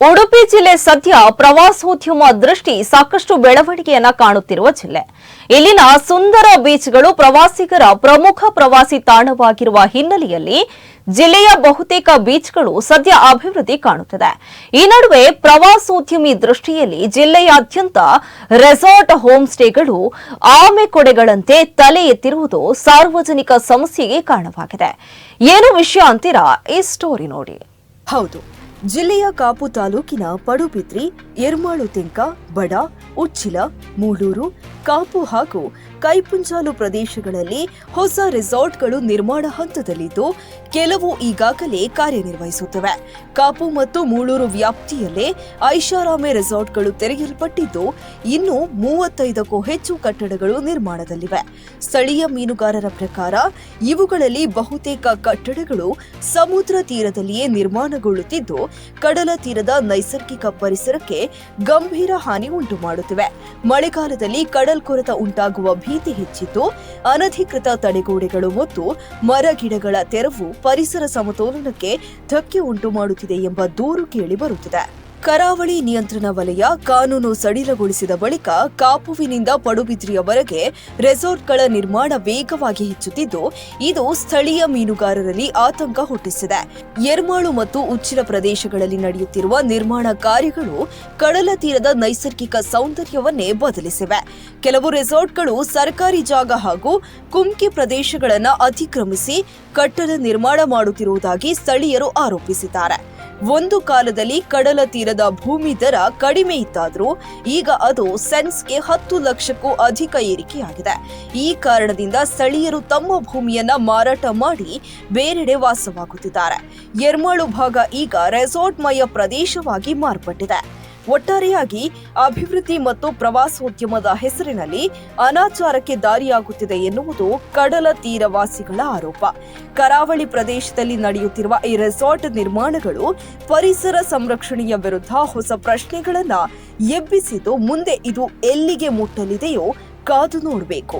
ಉಡುಪಿ ಜಿಲ್ಲೆ ಸದ್ಯ ಪ್ರವಾಸೋದ್ಯಮ ದೃಷ್ಟಿ ಸಾಕಷ್ಟು ಬೆಳವಣಿಗೆಯನ್ನ ಕಾಣುತ್ತಿರುವ ಜಿಲ್ಲೆ. ಇಲ್ಲಿನ ಸುಂದರ ಬೀಚ್ಗಳು ಪ್ರವಾಸಿಗರ ಪ್ರಮುಖ ಪ್ರವಾಸಿ ತಾಣವಾಗಿರುವ ಹಿನ್ನೆಲೆಯಲ್ಲಿ ಜಿಲ್ಲೆಯ ಬಹುತೇಕ ಬೀಚ್ಗಳು ಸದ್ಯ ಅಭಿವೃದ್ಧಿ ಕಾಣುತ್ತಿದೆ. ಈ ನಡುವೆ ಪ್ರವಾಸೋದ್ಯಮಿ ದೃಷ್ಟಿಯಲ್ಲಿ ಜಿಲ್ಲೆಯಾದ್ಯಂತ ರೆಸಾರ್ಟ್ ಹೋಮ್ ಸ್ಟೇಗಳು ಆಮೆ ಕೊಡೆಗಳಂತೆ ತಲೆ ಎತ್ತಿರುವುದು ಸಾರ್ವಜನಿಕ ಸಮಸ್ಯೆಗೆ ಕಾರಣವಾಗಿದೆ. ಏನು ವಿಷಯ ಅಂತೀರಾ? ಈ ಸ್ಟೋರಿ ನೋಡಿ. ಹೌದು. ಜಿಲ್ಲೆಯ ಕಾಪು ತಾಲೂಕಿನ ಪಡುಬಿದ್ರಿ ಎರ್ಮಾಳು ತಿಂಕ ಬಡ ಉಚ್ಚಿಲ ಮೂಳೂರು ಕಾಪು ಹಾಗೂ ಕೈಪುಂಜಾಲು ಪ್ರದೇಶಗಳಲ್ಲಿ ಹೊಸ ರೆಸಾರ್ಟ್ಗಳು ನಿರ್ಮಾಣ ಹಂತದಲ್ಲಿದ್ದು, ಕೆಲವು ಈಗಾಗಲೇ ಕಾರ್ಯನಿರ್ವಹಿಸುತ್ತಿವೆ. ಕಾಪು ಮತ್ತು ಮೂಳೂರು ವ್ಯಾಪ್ತಿಯಲ್ಲೇ ಐಷಾರಾಮೆ ರೆಸಾರ್ಟ್ಗಳು ತೆರೆಯಲ್ಪಟ್ಟಿದ್ದು, ಇನ್ನು ಮೂವತ್ತೈದಕ್ಕೂ ಹೆಚ್ಚು ಕಟ್ಟಡಗಳು ನಿರ್ಮಾಣದಲ್ಲಿವೆ. ಸ್ಥಳೀಯ ಮೀನುಗಾರರ ಪ್ರಕಾರ, ಇವುಗಳಲ್ಲಿ ಬಹುತೇಕ ಕಟ್ಟಡಗಳು ಸಮುದ್ರ ತೀರದಲ್ಲಿಯೇ ನಿರ್ಮಾಣಗೊಳ್ಳುತ್ತಿದ್ದು, ಕಡಲ ತೀರದ ನೈಸರ್ಗಿಕ ಪರಿಸರಕ್ಕೆ ಗಂಭೀರ ಹಾನಿ ಉಂಟು ಮಾಡುತ್ತಿವೆ ಮಳೆಗಾಲದಲ್ಲಿ ಕಡಲ್ಕೊರೆತ ಉಂಟಾಗುವ ಭೀತಿ ಹೆಚ್ಚಿದ್ದು, ಅನಧಿಕೃತ ತಡೆಗೋಡೆಗಳು ಮತ್ತು ಮರಗಿಡಗಳ ತೆರವು ಪರಿಸರ ಸಮತೋಲನಕ್ಕೆ ಧಕ್ಕೆ ಉಂಟು ಮಾಡುತ್ತಿದೆ ಎಂಬ ದೂರು ಕೇಳಿ ಬರುತ್ತಿದೆ. ಕರಾವಳಿ ನಿಯಂತ್ರಣ ವಲಯ ಕಾನೂನು ಸಡಿಲಗೊಳಿಸಿದ ಬಳಿಕ ಕಾಪುವಿನಿಂದ ಪಡುಬಿದ್ರಿಯವರೆಗೆ ರೆಸಾರ್ಟ್ಗಳ ನಿರ್ಮಾಣ ವೇಗವಾಗಿ ಹೆಚ್ಚುತ್ತಿದ್ದು, ಇದು ಸ್ಥಳೀಯ ಮೀನುಗಾರರಲ್ಲಿ ಆತಂಕ ಹುಟ್ಟಿಸಿದೆ. ಎರ್ಮಾಳು ಮತ್ತು ಉಚ್ಚಿಲ ಪ್ರದೇಶಗಳಲ್ಲಿ ನಡೆಯುತ್ತಿರುವ ನಿರ್ಮಾಣ ಕಾರ್ಯಗಳು ಕಡಲ ತೀರದ ನೈಸರ್ಗಿಕ ಸೌಂದರ್ಯವನ್ನೇ ಬದಲಿಸಿವೆ. ಕೆಲವು ರೆಸಾರ್ಟ್ಗಳು ಸರ್ಕಾರಿ ಜಾಗ ಹಾಗೂ ಕುಮ್ಕಿ ಪ್ರದೇಶಗಳನ್ನು ಅತಿಕ್ರಮಿಸಿ ಕಟ್ಟಡ ನಿರ್ಮಾಣ ಮಾಡುತ್ತಿರುವುದಾಗಿ ಸ್ಥಳೀಯರು ಆರೋಪಿಸಿದ್ದಾರೆ. ಒಂದು ಕಾಲದಲ್ಲಿ ಕಡಲ ತೀರದ ಭೂಮಿ ದರ ಕಡಿಮೆ ಇತ್ತಾದರೂ ಈಗ ಅದು ಸೆನ್ಸ್ಗೆ ಹತ್ತು ಲಕ್ಷಕ್ಕೂ ಅಧಿಕ ಏರಿಕೆಯಾಗಿದೆ. ಈ ಕಾರಣದಿಂದ ಸ್ಥಳೀಯರು ತಮ್ಮ ಭೂಮಿಯನ್ನ ಮಾರಾಟ ಮಾಡಿ ಬೇರೆಡೆ ವಾಸವಾಗುತ್ತಿದ್ದಾರೆ. ಎರ್ಮಾಳು ಭಾಗ ಈಗ ರೆಸಾರ್ಟ್ಮಯ ಪ್ರದೇಶವಾಗಿ ಮಾರ್ಪಟ್ಟಿದೆ. ಒಟ್ಟಾರೆಯಾಗಿ ಅಭಿವೃದ್ಧಿ ಮತ್ತು ಪ್ರವಾಸೋದ್ಯಮದ ಹೆಸರಿನಲ್ಲಿ ಅನಾಚಾರಕ್ಕೆ ದಾರಿಯಾಗುತ್ತಿದೆ ಎನ್ನುವುದು ಕಡಲ ತೀರವಾಸಿಗಳ ಆರೋಪ. ಕರಾವಳಿ ಪ್ರದೇಶದಲ್ಲಿ ನಡೆಯುತ್ತಿರುವ ಈ ರೆಸಾರ್ಟ್ ನಿರ್ಮಾಣಗಳು ಪರಿಸರ ಸಂರಕ್ಷಣೆಯ ವಿರುದ್ಧ ಹೊಸ ಪ್ರಶ್ನೆಗಳನ್ನು ಎಬ್ಬಿಸಿದ್ದು ಮುಂದೆ ಇದು ಎಲ್ಲಿಗೆ ಮುಟ್ಟಲಿದೆಯೋ ಕಾದು ನೋಡಬೇಕು.